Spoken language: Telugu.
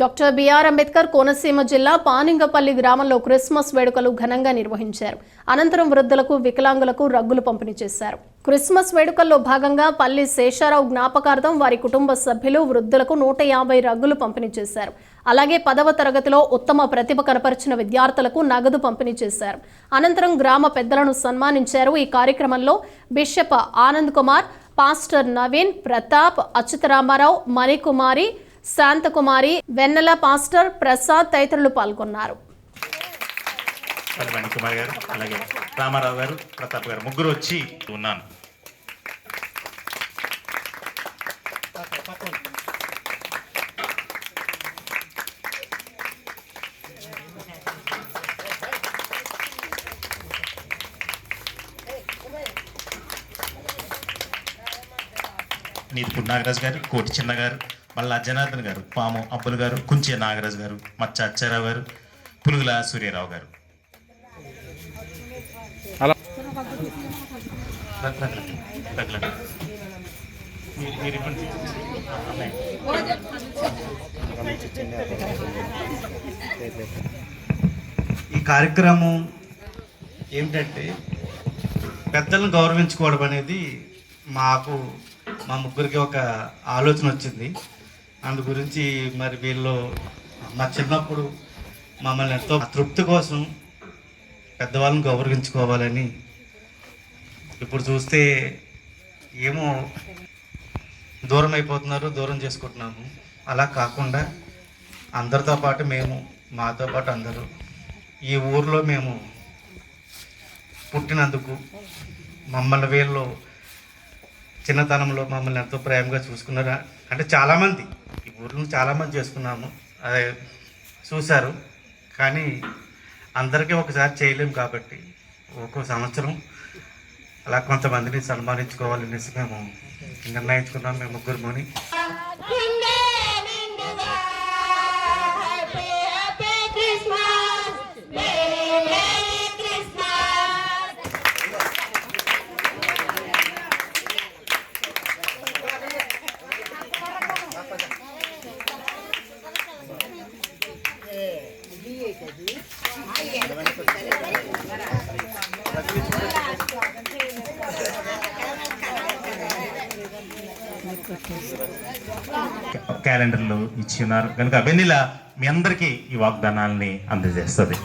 డాక్టర్ బిఆర్ అంబేద్కర్ కోనసీమ జిల్లా పానింగపల్లి గ్రామంలో క్రిస్మస్ వేడుకలు ఘనంగా నిర్వహించారు. అనంతరం వృద్ధులకు వికలాంగులకు రగ్గులు పంపిణీ చేశారు. క్రిస్మస్ వేడుకల్లో భాగంగా పల్లి శేషారావు జ్ఞాపకార్థం వారి కుటుంబ సభ్యులు వృద్ధులకు నూట యాభై రగ్గులు పంపిణీ చేశారు. అలాగే పదవ తరగతిలో ఉత్తమ ప్రతిభ కనపరిచిన విద్యార్థులకు నగదు పంపిణీ చేశారు. అనంతరం గ్రామ పెద్దలను సన్మానించారు. ఈ కార్యక్రమంలో bishop Anand Kumar pastor Naveen Pratap Achyutaramarao Manikumari Shantakumari Vennela pastor Prasad తదితరులు పాల్గొన్నారు. కుమార్ గారు. అలాగే రామారావు గారు ప్రతాప్ గారు ముగ్గురు వచ్చి ఉన్నాను. నీతిపూడి నాగరాజు గారు కోటి చిన్న గారు మళ్ళా జనార్దన్ గారు పాము అబ్బులు గారు కుంచె నాగరాజు గారు మచ్చ అచ్చారావు గారు పులుగుల సూర్యరావు గారు. ఈ కార్యక్రమం ఏమిటంటే పెద్దలను గౌరవించుకోవడం అనేది మాకు మా ముగ్గురికి ఒక ఆలోచన వచ్చింది అందు గురించి మరి వీళ్ళు మా చిన్నప్పుడు మమ్మల్ని ఎంతో తృప్తి కోసం పెద్దవాళ్ళని గౌరవించుకోవాలని ఇప్పుడు చూస్తే ఏమో దూరం అయిపోతున్నారు దూరం చేసుకుంటున్నాము. అలా కాకుండా అందరితో పాటు మేము మాతో పాటు అందరూ ఈ ఊర్లో మేము పుట్టినందుకు మమ్మల్ని వీళ్ళు చిన్నతనంలో మమ్మల్ని ఎంతో ప్రేమగా చూసుకున్నారు? అంటే చాలామంది. ఈ ఊర్లో చాలామంది చేసుకున్నాము. అదే చూశారు. కానీ అందరికీ ఒకసారి చేయలేము కాబట్టి ఒక్కో సంవత్సరం అలా కొంతమందిని సన్మానించుకోవాలనేసి మేము నిర్ణయించుకున్నాం. మేము ముగ్గురుమని క్యాలెండర్లు ఇచ్చి ఉన్నారు. కనుక వెన్నెల మీ అందరికీ ఈ వాగ్దానాల్ని అందజేస్తుంది.